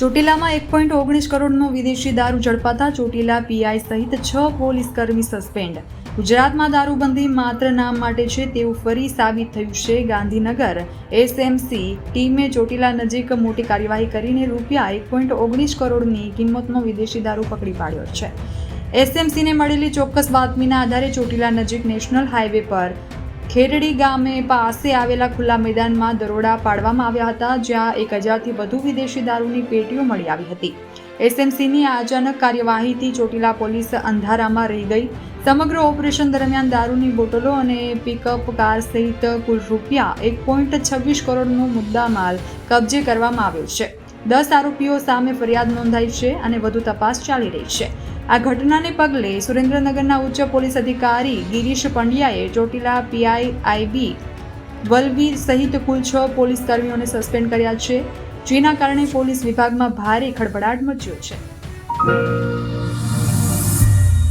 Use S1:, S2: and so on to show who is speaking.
S1: ચોટીલામાં એક પોઈન્ટ ઓગણીસ કરોડનો વિદેશી દારૂ ઝડપાતા ચોટીલા પીઆઈ સહિત છ પોલીસ કર્મી સસ્પેન્ડ. ગુજરાતમાં દારૂબંધી માત્ર નામ માટે છે તેવું ફરી સાબિત થયું છે ગાંધીનગર. એસએમસી ટીમે ચોટીલા નજીક મોટી કાર્યવાહી કરીને રૂપિયા એક પોઈન્ટ ઓગણીસ કરોડની કિંમતનો વિદેશી દારૂ પકડી પાડ્યો છે. એસએમસીને મળેલી ચોક્કસ બાતમીના આધારે ચોટીલા નજીક નેશનલ હાઈવે પર ખેરડી ગામે પાસે આવેલા ખુલ્લા મેદાનમાં દરોડા પાડવામાં આવ્યા હતા, જ્યાં એક હજારથી વધુ વિદેશી દારૂની પેટીઓ મળી આવી હતી. એસએમસીની આ અચાનક કાર્યવાહીથી ચોટીલા પોલીસ અંધારામાં રહી ગઈ. સમગ્ર ઓપરેશન દરમિયાન દારૂની બોટલો અને પિકઅપ કાર સહિત કુલ રૂપિયા એક પોઈન્ટ છવ્વીસ કરોડનો મુદ્દામાલ કબજે કરવામાં આવ્યો છે. દસ આરોપીઓ સામે ફરિયાદ નોંધાઈ છે અને વધુ તપાસ ચાલી રહી છે. આ ઘટનાને પગલે સુરેન્દ્રનગરના ઉચ્ચ પોલીસ અધિકારી ગિરીશ પંડ્યાએ ચોટીલા પીઆઈ આઈબી વલવી સહિત કુલ છ પોલીસ કર્મીઓને સસ્પેન્ડ કર્યા છે, જેના કારણે પોલીસ વિભાગમાં ભારે ખળભળાટ મચ્યો છે.